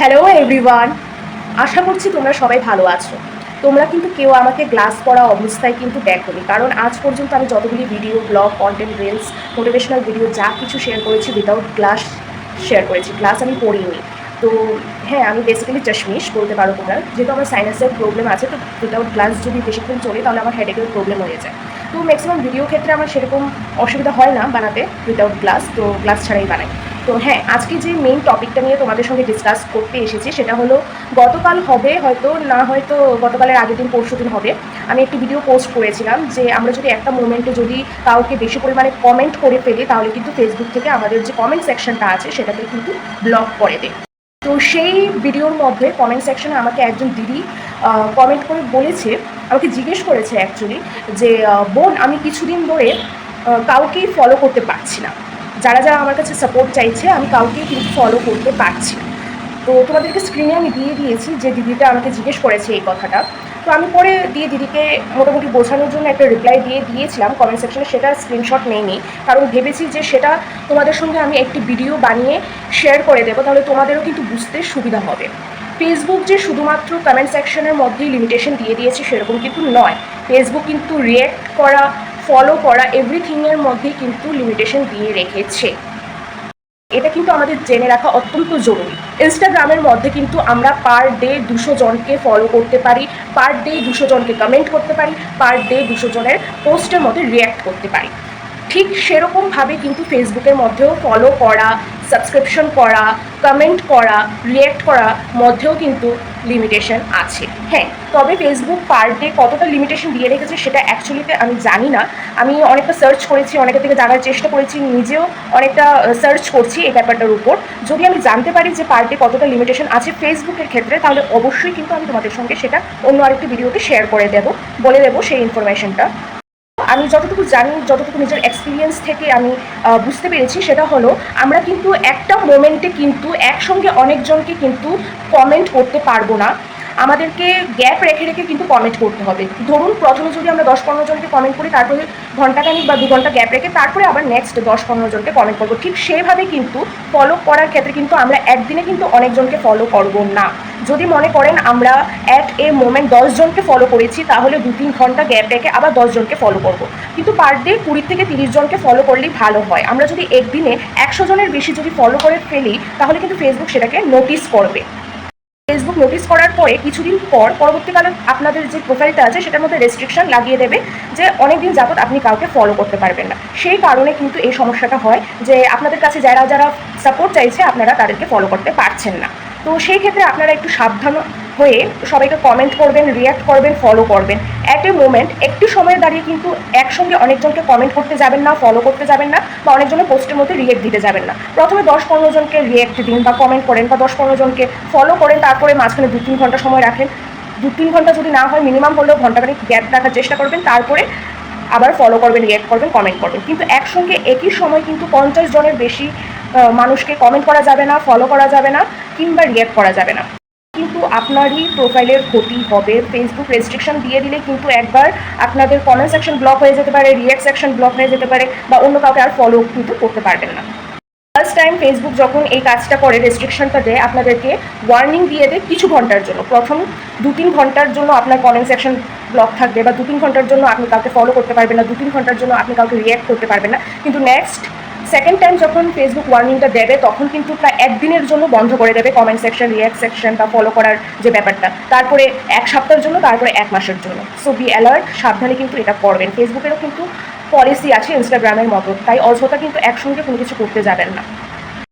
Hello everyone আশা করছি তোমরা সবাই ভালো আছো। তোমরা কিন্তু কেউ আমাকে গ্লাস পড়া অবস্থায় কিন্তু দেখোনি। কারণ আজ পর্যন্ত আমি যতগুলি video blog content reels motivational video যা কিছু শেয়ার করেছি উইদাউট গ্লাস শেয়ার করেছি গ্লাস আমি পড়িনি। তো হ্যাঁ আমি বেসিক্যালি চশমিশ বলতে পারো তোমরা। যেহেতু আমার সাইনাসের প্রবলেম আছে, তো উইদাউট গ্লাস যদি বেশিক্ষণ চলে, তাহলে আমার হেডেকের প্রবলেম হয়ে যায়। তো ম্যাক্সিমাম ভিডিও ক্ষেত্রে আমার সেরকম অসুবিধা হয় না বানাতে উইদাউট গ্লাস তো গ্লাস ছাড়াই বানাই। তো হ্যাঁ আজকে যে মেইন টপিকটা নিয়ে তোমাদের সঙ্গে ডিসকাস করতে এসেছি সেটা হলো গতকাল হবে হয়তো, না হয়তো গতকালের আগের দিন পরশু দিন হবে। আমি একটি ভিডিও পোস্ট করেছিলাম যে আমরা যদি একটা মোমেন্টে যদি কাউকে বেশি পরিমাণে কমেন্ট করে ফেলি, তাহলে কিন্তু ফেসবুক থেকে আমাদের যে কমেন্ট সেকশনটা আছে সেটাতে কিন্তু ব্লক করে দেয়। তো সেই ভিডিওর মধ্যে কমেন্ট সেকশনে আমাকে একজন দিদি কমেন্ট করে বলেছে, আমাকে জিজ্ঞেস করেছে অ্যাকচুয়ালি যে বোন, আমি কিছুদিন ধরে কাউকেই ফলো করতে পারছি না। যারা যারা আমার কাছে সাপোর্ট চাইছে, আমি কাউকেই কিন্তু ফলো করতে পারছি তো তোমাদেরকে স্ক্রিনে আমি দিয়ে দিয়েছি যে দিদিটা আমাকে জিজ্ঞেস করেছে এই কথাটা। তো আমি পরে দিয়ে দিদিকে মোটামুটি বোঝানোর জন্য একটা রিপ্লাই দিয়ে দিয়েছিলাম কমেন্ট সেকশনে সেটা স্ক্রিনশট নেইনি কারণ ভেবেছি যে সেটা তোমাদের সঙ্গে আমি একটি ভিডিও বানিয়ে শেয়ার করে দেবো, তাহলে তোমাদেরও কিন্তু বুঝতে সুবিধা হবে। ফেসবুক যে শুধুমাত্র কমেন্ট সেকশনের মধ্যেই লিমিটেশন দিয়ে দিয়েছে, সেরকম কিন্তু নয়। ফেসবুক কিন্তু রিয়েক্ট করা ফলো করা এভরিথিংয়ের মধ্যেই কিন্তু লিমিটেশন দিয়ে রেখেছে। এটা কিন্তু আমাদের জেনে রাখা অত্যন্ত জরুরি। ইনস্টাগ্রামের মধ্যে কিন্তু আমরা পার ডে দুশো জনকে ফলো করতে পারি পার ডে দুশো জনকে কমেন্ট করতে পারি পার ডে দুশো জনের পোস্টের মধ্যে রিয়্যাক্ট করতে পারি। ঠিক সেরকমভাবে কিন্তু ফেসবুকের মধ্যেও ফলো করা সাবস্ক্রিপশন করা কমেন্ট করা রিয়্যাক্ট করা মধ্যেও কিন্তু লিমিটেশন আছে। হ্যাঁ তবে ফেসবুক পার ডে কতটা লিমিটেশন দিয়ে রেখেছে সেটা অ্যাকচুয়ালিতে আমি জানি না। আমি অনেকটা সার্চ করেছি, অনেকের থেকে জানার চেষ্টা করেছি, নিজেও অনেকটা সার্চ করছি এই ব্যাপারটার উপর। যদি আমি জানতে পারি যে পার ডে কতটা লিমিটেশন আছে ফেসবুকের ক্ষেত্রে, তাহলে অবশ্যই কিন্তু আমি তোমাদের সঙ্গে সেটা অন্য আরেকটি ভিডিওতে শেয়ার করে দেবো, বলে দেবো সেই ইনফরমেশনটা আমি যতটুকু জানি, যতটুকু নিজের এক্সপিরিয়েন্স থেকে আমি বুঝতে পেরেছি, সেটা হলো আমরা কিন্তু একটা মোমেন্টে কিন্তু একসঙ্গে অনেকজনকে কিন্তু কমেন্ট করতে পারব না। আমাদেরকে গ্যাপ রেখে রেখে কিন্তু কমেন্ট করতে হবে। ধরুন, প্রথমে যদি আমরা দশ পনেরো জনকে কমেন্ট করি, তারপরে ঘন্টাখানিক বা দু ঘণ্টা গ্যাপ রেখে তারপরে আবার নেক্সট দশ পনেরো জনকে কমেন্ট করব। ঠিক সেভাবে কিন্তু ফলো করার ক্ষেত্রে কিন্তু আমরা একদিনে কিন্তু অনেকজনকে ফলো করব না। যদি মনে করেন আমরা অ্যাট এ মোমেন্ট দশজনকে ফলো করেছি, তাহলে দু তিন ঘণ্টা গ্যাপ রেখে আবার দশজনকে ফলো করব। কিন্তু পার ডে কুড়ি থেকে তিরিশ জনকে ফলো করলেই ভালো হয়। আমরা যদি একদিনে একশো জনের বেশি যদি ফলো করে ফেলি, তাহলে কিন্তু ফেসবুক সেটাকে নোটিস করবে। ফেসবুক নোটিস করার পরে কিছুদিন পর পরবর্তীকালে আপনাদের যে প্রোফাইলটা আছে, সেটার মধ্যে রেস্ট্রিকশন লাগিয়ে দেবে যে অনেকদিন যাবৎ আপনি কাউকে ফলো করতে পারবেন না। সেই কারণে কিন্তু এই সমস্যাটা হয় যে আপনাদের কাছে যারা যারা সাপোর্ট চাইছে, আপনারা তাদেরকে ফলো করতে পারছেন না। তো সেই ক্ষেত্রে আপনারা একটু সাবধান হয়ে সবাইকে কমেন্ট করবেন রিয়াক্ট করবেন ফলো করবেন। অ্যাট এ মোমেন্ট একটি সময়ে দাঁড়িয়ে কিন্তু একসঙ্গে অনেকজনকে কমেন্ট করতে যাবেন না ফলো করতে যাবেন না বা অনেকজনের পোস্টের মধ্যে রিয়েক্ট দিতে যাবেন না। প্রথমে দশ পনেরো জনকে রিয়েক্ট দিন বা কমেন্ট করেন বা দশ পনেরো জনকে ফলো করেন, তারপরে মাঝখানে দু তিন ঘণ্টা সময় রাখেন। দু তিন ঘণ্টা যদি না হয় মিনিমাম হলেও ঘন্টাখানিক গ্যাপ রাখার চেষ্টা করবেন, তারপরে আবার ফলো করবেন রিয়েক্ট করবেন কমেন্ট করবেন। কিন্তু একসঙ্গে একই সময় কিন্তু পঞ্চাশ জনের বেশি মানুষকে কমেন্ট করা যাবে না ফলো করা যাবে না, কিংবা রিয়েক্ট করা যাবে না। আপনারই প্রোফাইলের ক্ষতি হবে। ফেসবুক রেস্ট্রিকশন দিয়ে দিলে কিন্তু একবার আপনাদের কমেন্ট সেকশন ব্লক হয়ে যেতে পারে রিয়েক্ট সেকশন ব্লক হয়ে যেতে পারে বা অন্য কাউকে আর ফলো কিন্তু করতে পারবেন না। ফার্স্ট টাইম ফেসবুক যখন এই কাজটা করে রেস্ট্রিকশনটা দেয়, আপনাদেরকে ওয়ার্নিং দিয়ে দেয় কিছু ঘণ্টার জন্য। প্রথম দু তিন ঘণ্টার জন্য আপনার কমেন্ট সেকশন ব্লক থাকবে বা দু তিন ঘণ্টার জন্য আপনি কাউকে ফলো করতে পারবেন না দু তিন ঘণ্টার জন্য আপনি কাউকে রিয়্যাক্ট করতে পারবেন না। কিন্তু নেক্সট সেকেন্ড টাইম যখন ফেসবুক ওয়ার্নিংটা দেবে, তখন কিন্তু প্রায় একদিনের জন্য বন্ধ করে দেবে কমেন্ট সেকশন রিয়াক্ট সেকশন বা ফলো করার যে ব্যাপারটা। তারপরে এক সপ্তাহের জন্য, তারপরে এক মাসের জন্য। সো বি অ্যালার্ট সাবধানে কিন্তু এটা করবেন। ফেসবুকেরও কিন্তু পলিসি আছে ইনস্টাগ্রামের মতো। তাই অযথা কিন্তু একসঙ্গে কোনো কিছু করতে যাবেন না।